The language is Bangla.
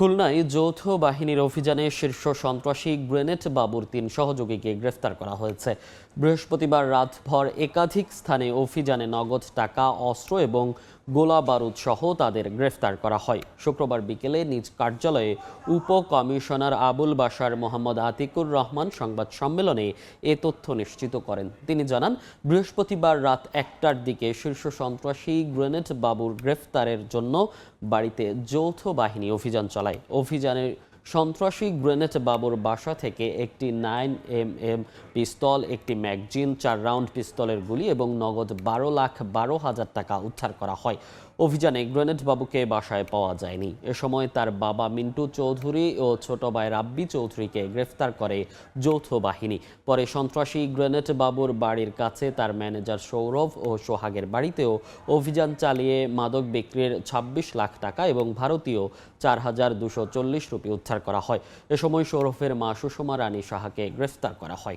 খুলনায় যৌথ বাহিনীর অভিযানে শীর্ষ সন্ত্রাসী গ্রেনেড বাবুর তিন সহযোগীকে গ্রেফতার করা হয়েছে। বৃহস্পতিবার রাতভর একাধিক স্থানে অভিযানে নগদ টাকা, অস্ত্র এবং গোলা বারুদ সহ তাদের গ্রেফতার করা হয়। শুক্রবার বিকেলে নিজ কার্যালয়ে উপ কমিশনার আবুল বাশার মোহাম্মদ আতিকুর রহমান সংবাদ সম্মেলনে এ তথ্য নিশ্চিত করেন। তিনি জানান, বৃহস্পতিবার রাত একটার দিকে শীর্ষ সন্ত্রাসী গ্রেনেড বাবুর গ্রেফতারের জন্য বাড়িতে যৌথ বাহিনী অভিযান চালায়। অভিযানে সন্ত্রাসী গ্রেনেড বাবুর বাসা থেকে একটি নাইন এম এম পিস্তল, একটি ম্যাগজিন, চার রাউন্ড পিস্তলের গুলি এবং নগদ বারো লাখ বারো হাজার টাকা উদ্ধার করা হয়। অভিযানে গ্রেনেড বাবুকে বাসায় পাওয়া যায়নি। এ সময় তার বাবা মিন্টু চৌধুরী ও ছোট ভাই রাব্বি চৌধুরীকে গ্রেফতার করে যৌথ বাহিনী। পরে সন্ত্রাসী গ্রেনেড বাবুর বাড়ির কাছে তার ম্যানেজার সৌরভ ও সোহাগের বাড়িতেও অভিযান চালিয়ে মাদক বিক্রির ২৬ লাখ টাকা এবং ভারতীয় চার হাজার দুশো চল্লিশ রুপি উদ্ধার করা হয়। এ সময় সৌরভের মা সুষমা রানী সাহাকে গ্রেফতার করা হয়।